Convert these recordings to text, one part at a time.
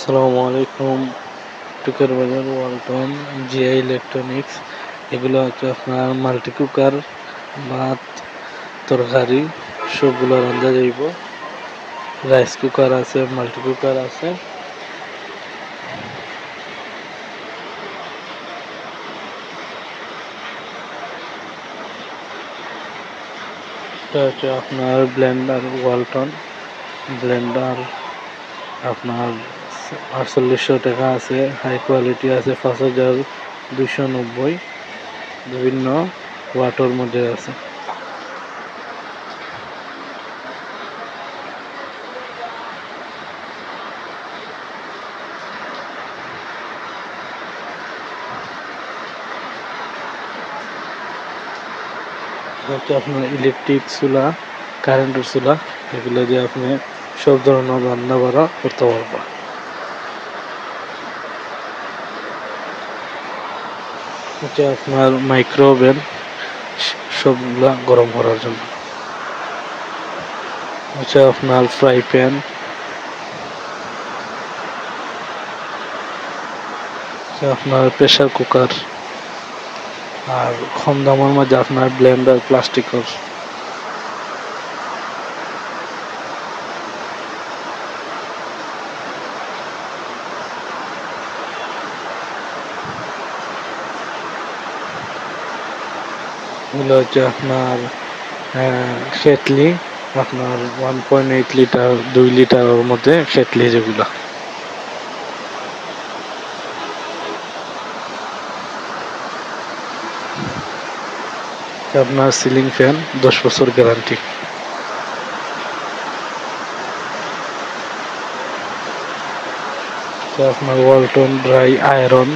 আসসালামু আলাইকুম, টুকের বাজার, ওয়ালটন, জিআই ইলেকট্রনিক্স। এগুলো হচ্ছে আপনার মাল্টি কুকার, ভাত, তরকারি সবগুলো রান্ধা যাইব রাইস কুকার আছে, মাল্টি কুকার আছে। হচ্ছে আপনার ব্লেন্ডার, ওয়ালটন ব্লেন্ডার, আপনার আটচল্লিশশো টাকা আছে হাই কোয়ালিটি আছে, পাঁচ হাজার দুশো নব্বই। বিভিন্ন ওয়াটের মধ্যে আছে। হচ্ছে আপনার ইলেকট্রিক চুলা কারেন্টের চুলা, এগুলো দিয়ে আপনি সব ধরনের রান্না বাড়া করতে পারবেন। হচ্ছে আপনার মাইক্রোওভেন সবগুলা গরম করার জন্য। হচ্ছে আপনার ফ্রাই প্যান আপনার প্রেসার কুকার আর কম দামের মধ্যে আপনার ব্লেন্ডার প্লাস্টিকের এগুলো হচ্ছে আপনার খেতলি আপনার ওয়ান পয়েন্ট এইট লিটার দুই লিটারের মধ্যে খেতলি যেগুলো। আপনার সিলিং ফ্যান দশ বছর গ্যারান্টি আপনার ওয়ালটন ড্রাই আয়রন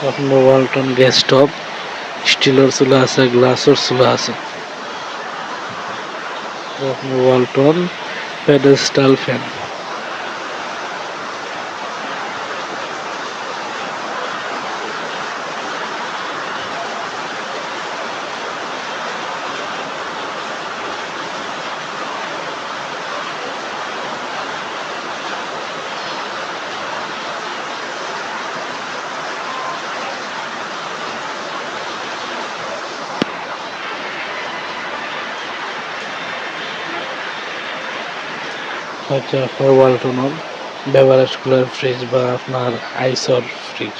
আপনার ওয়ালটন গ্যাস স্টোভ স্টিলের চুলা আছে গ্লাসের চুলা আছে। আপনার ওয়ালটন প্যাডেস্টাল ফ্যান। হচ্ছে আপনার ওয়ালটনের বেভারেজ কুলার ফ্রিজ বা আপনার আইসর ফ্রিজ